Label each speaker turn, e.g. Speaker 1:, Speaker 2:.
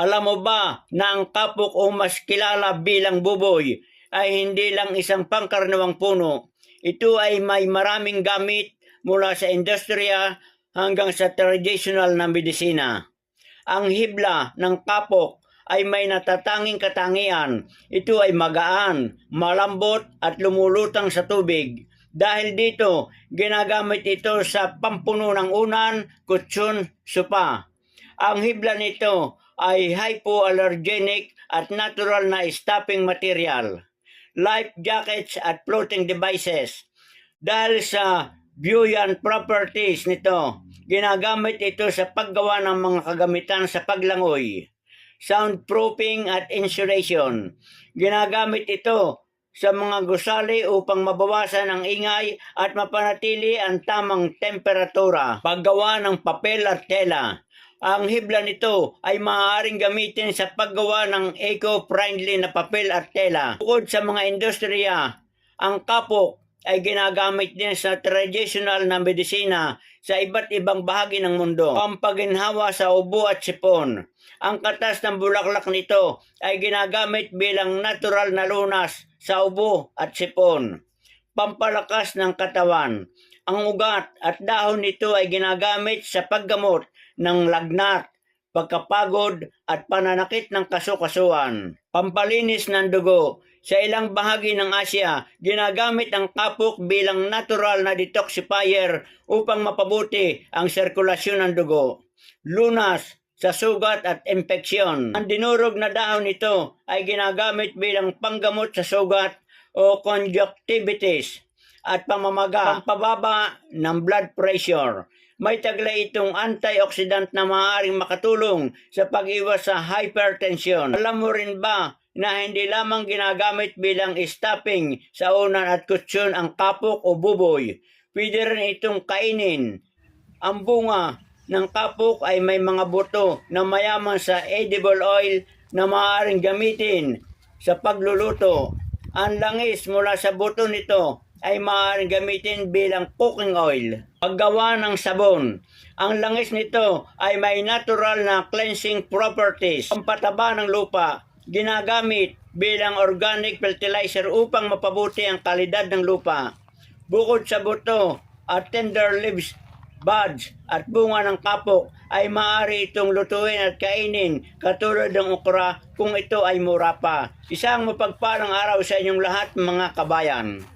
Speaker 1: Alam mo ba na ang kapok o mas kilala bilang buboy ay hindi lang isang pangkaraniwang puno. Ito ay may maraming gamit mula sa industriya hanggang sa traditional na medisina. Ang hibla ng kapok ay may natatanging katangian. Ito ay magaan, malambot at lumulutang sa tubig. Dahil dito, ginagamit ito sa pampuno ng unan, kutsyon, supa. Ang hibla nito ay hypoallergenic at natural na stopping material. Life jackets at floating devices. Dahil sa buoyant properties nito, ginagamit ito sa paggawa ng mga kagamitan sa paglangoy. Soundproofing at insulation. Ginagamit ito sa mga gusali upang mabawasan ang ingay at mapanatili ang tamang temperatura. Paggawa ng papel at tela. Ang hibla nito ay maaaring gamitin sa paggawa ng eco-friendly na papel at tela. Bukod sa mga industriya, ang kapok ay ginagamit din sa traditional na medisina sa iba't ibang bahagi ng mundo. Pampaginhawa sa ubo at sipon. Ang katas ng bulaklak nito ay ginagamit bilang natural na lunas sa ubo at sipon. Pampalakas ng katawan. Ang ugat at dahon nito ay ginagamit sa paggamot ng lagnat, pagkapagod at pananakit ng kasukasuan. Pampalinis ng dugo. Sa ilang bahagi ng Asya, ginagamit ang kapok bilang natural na detoxifier upang mapabuti ang sirkulasyon ng dugo. Lunas sa sugat at impeksyon. Ang dinurog na dahon nito ay ginagamit bilang panggamot sa sugat o conjunctivitis at pamamaga, pampababa ng blood pressure. May taglay itong antioxidant na maaaring makatulong sa pag-iwas sa hypertension. Alam mo rin ba na hindi lamang ginagamit bilang stopping sa unan at kutsyon ang kapok o buboy. Pwede rin itong kainin. Ang bunga ng kapok ay may mga buto na mayaman sa edible oil na maaaring gamitin sa pagluluto. Ang langis mula sa buto nito ay maaaring gamitin bilang cooking oil. Paggawa ng sabon. Ang langis nito ay may natural na cleansing properties. Ang pataba ng lupa, ginagamit bilang organic fertilizer upang mapabuti ang kalidad ng lupa. Bukod sa buto at tender leaves, buds at bunga ng kapok ay maaari itong lutuin at kainin katulad ng okra kung ito ay mura pa. Isang mapagpalang araw sa inyong lahat mga kabayan.